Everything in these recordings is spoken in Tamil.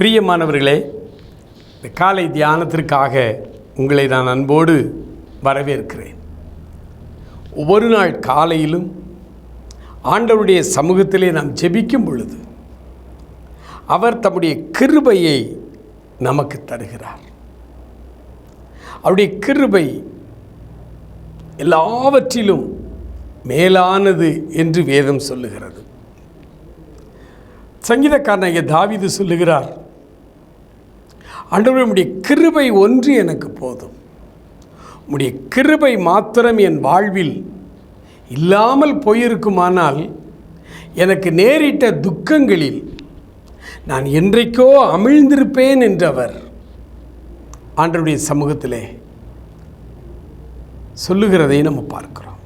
பிரியமானவர்களே இந்த காலை தியானத்திற்காக உங்களை நான் அன்போடு வரவேற்கிறேன். ஒவ்வொரு நாள் காலையிலும் ஆண்டவருடைய சமூகத்திலே நாம் ஜெபிக்கும் பொழுது அவர் தம்முடைய கிருபையை நமக்கு தருகிறார். அவருடைய கிருபை எல்லாவற்றிலும் மேலானது என்று வேதம் சொல்லுகிறது. சங்கீதக்காரனாகிய தாவிது சொல்லுகிறார் ஆண்டவரே உடைய கிருபை ஒன்று எனக்கு போதும். உடைய கிருபை மாத்திரம் என் வாழ்வில் இல்லாமல் போயிருக்குமானால் எனக்கு நேரிட்ட துக்கங்களில் நான் என்றைக்கோ அமிழ்ந்திருப்பேன் என்றவர் ஆண்டவருடைய சமூகத்திலே சொல்லுகிறதை நம்ம பார்க்கிறோம்.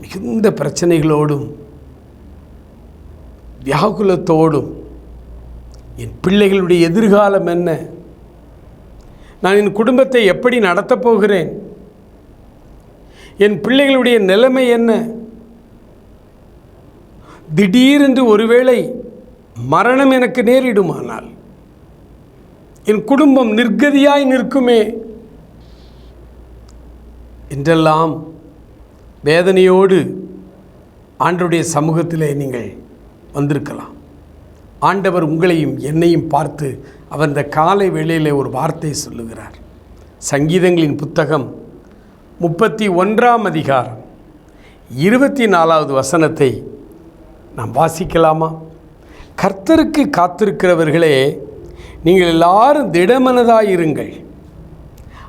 மிகுந்த பிரச்சனைகளோடும் வியாகுலத்தோடும் என் பிள்ளைகளுடைய எதிர்காலம் என்ன? நான் என் குடும்பத்தை எப்படி நடத்தப் போகிறேன்? என் பிள்ளைகளுடைய நிலைமை என்ன? திடீரென்று ஒருவேளை மரணம் எனக்கு நேரிடுமானால் என் குடும்பம் நிர்கதியாய் நிற்குமே என்றெல்லாம் வேதனையோடு ஆண்டுடைய சமூகத்திலே நீங்கள் வந்திருக்கலாம். ஆண்டவர் உங்களையும் என்னையும் பார்த்து அவர் இந்த காலை வேளையில் ஒரு வார்த்தை சொல்லுகிறார். சங்கீதங்களின் புத்தகம் முப்பத்தி ஒன்றாம் அதிகாரம். இருபத்தி நாலாவது வசனத்தை நாம் வாசிக்கலாமா? கர்த்தருக்கு காத்திருக்கிறவர்களே நீங்கள் எல்லாரும் திடமனதாயிருங்கள்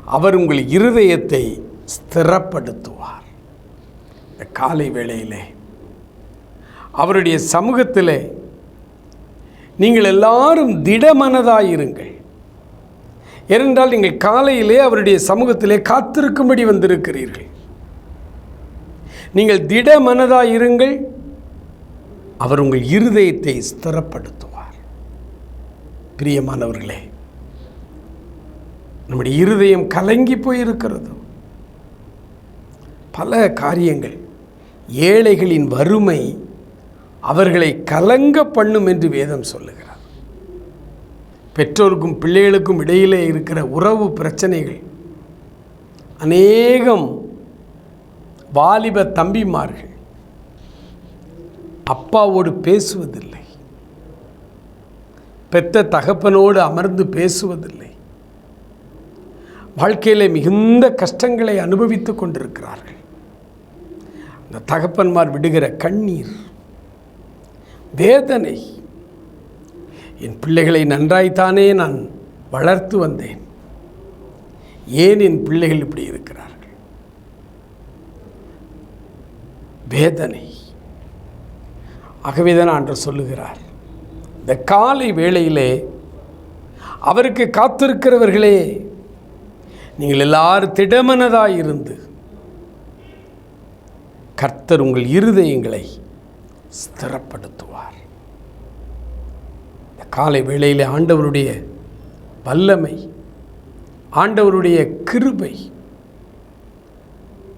அவர் உங்கள் இருதயத்தை ஸ்திரப்படுத்துவார். இந்த காலை வேளையிலே அவருடைய சமூகத்திலே நீங்கள் எல்லாரும் திடமனதாயிருங்கள். ஏனென்றால் நீங்கள் காலையிலே அவருடைய சமூகத்திலே காத்திருக்கும்படி வந்திருக்கிறீர்கள். நீங்கள் திடமனதாயிருங்கள். அவர் உங்கள் இருதயத்தை ஸ்திரப்படுத்துவார். பிரியமானவர்களே நம்முடைய இருதயம் கலங்கி போயிருக்கிறது. பல காரியங்கள் ஏழைகளின் வறுமை அவர்களை கலங்க பண்ணும் என்று வேதம் சொல்லுகிறார். பெற்றோருக்கும் பிள்ளைகளுக்கும் இடையிலே இருக்கிற உறவு பிரச்சனைகள் அநேகம் வாலிப தம்பிமார்கள் அப்பாவோடு பேசுவதில்லை. பெத்த தகப்பனோடு அமர்ந்து பேசுவதில்லை. வாழ்க்கையில் மிகுந்த கஷ்டங்களை அனுபவித்து கொண்டிருக்கிறார்கள். அந்த தகப்பன்மார் விடுகிற கண்ணீர் வேதனை. என் பிள்ளைகளை நன்றாய்த்தானே நான் வளர்த்து வந்தேன். ஏன் என் பிள்ளைகள் இப்படி இருக்கிறார்கள்? வேதனை. ஆகவே தான் சொல்லுகிறார் இந்த காலை வேளையிலே அவருக்கு காத்திருக்கிறவர்களே நீங்கள் எல்லாரும் திடமனதாயிருந்து கர்த்தர் உங்கள் இருதயங்களை ஸ்திரப்படுத்துவார். இந்த காலை வேளையிலே ஆண்டவருடைய வல்லமை ஆண்டவருடைய கிருபை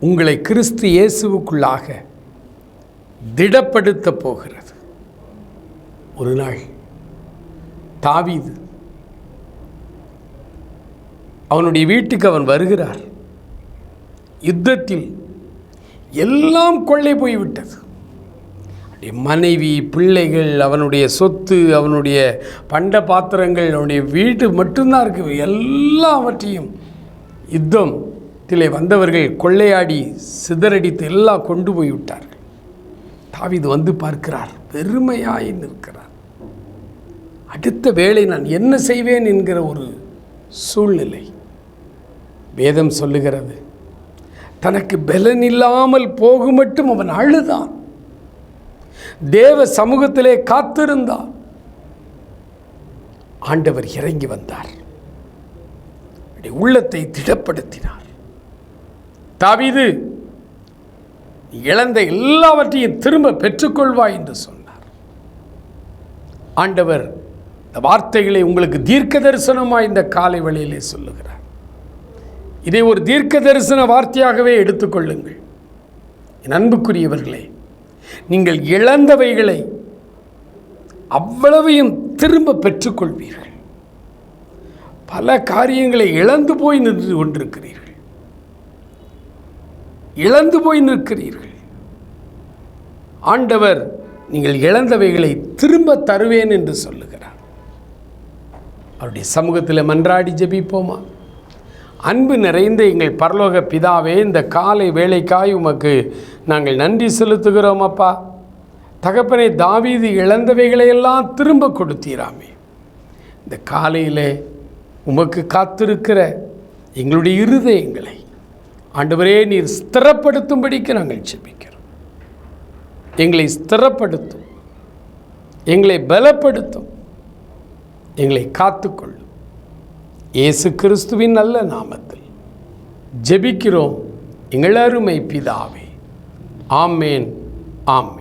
உங்களை கிறிஸ்து இயேசுவுக்குள்ளாக திடப்படுத்த போகிறது. ஒரு நாள் தாவீது அவனுடைய வீட்டுக்கு அவன் வருகிறார். யுத்தத்தில் எல்லாம் கொள்ளை போய்விட்டது. மனைவி பிள்ளைகள் அவனுடைய சொத்து அவனுடைய பண்ட பாத்திரங்கள் அவனுடைய வீட்டு மட்டும்தான் இருக்கு எல்லாவற்றையும் யுத்தத்திலே வந்தவர்கள் கொள்ளையாடி சிதறடித்து எல்லாம் கொண்டு போய் விட்டார்கள். தாவிது வந்து பார்க்கிறார். பெருமையாய் நிற்கிறார். அடுத்த வேளை நான் என்ன செய்வேன் என்கிற ஒரு சூழ்நிலை. வேதம் சொல்லுகிறது தனக்கு பலன் இல்லாமல் போகும் மட்டும் அவன் அழுதான். தேவ சமூகத்திலே காத்திருந்தார். ஆண்டவர் இறங்கி வந்தார். உள்ளத்தை திடப்படுத்தினார். தாவீது இழந்த எல்லாவற்றையும் திரும்ப பெற்றுக்கொள்வாய் என்று சொன்னார். ஆண்டவர் இந்த வார்த்தைகளை உங்களுக்கு தீர்க்க தரிசனமாக இந்த காலை வழியிலே சொல்லுகிறார். இதை ஒரு தீர்க்க தரிசன வார்த்தையாகவே எடுத்துக்கொள்ளுங்கள். என் அன்புக்குரியவர்களே நீங்கள் இழந்தவைகளை அவ்வளவையும் திரும்ப பெற்றுக்கொள்வீர்கள். பல காரியங்களை இழந்து போய் நின்று கொண்டிருக்கிறீர்கள். இழந்து போய் நிற்கிறீர்கள். ஆண்டவர் நீங்கள் இழந்தவைகளை திரும்ப தருவேன் என்று சொல்லுகிறார். அவருடைய சமூகத்தில் மன்றாடி ஜெபிப்போமா? அன்பு நிறைந்த எங்கள் பரலோக பிதாவே இந்த காலை வேலைக்காய் உமக்கு நாங்கள் நன்றி செலுத்துகிறோம் அப்பா. தகப்பனை தாவீது இழந்தவைகளையெல்லாம் திரும்ப கொடுத்தீராமே. இந்த காலையில் உமக்கு காத்திருக்கிற எங்களுடைய இருதயங்களை ஆண்டவரே நீர் ஸ்திரப்படுத்தும்படிக்கு நாங்கள் செபிக்கிறோம் எங்களை ஸ்திரப்படுத்தும் எங்களை பலப்படுத்தும் எங்களை காத்துக்கொள்ளும். இயேசு கிறிஸ்துவின் நல்ல நாமத்தில் ஜெபிக்கிறோம். எங்கள் அருமை பிதாவே. ஆமேன் ஆமேன்.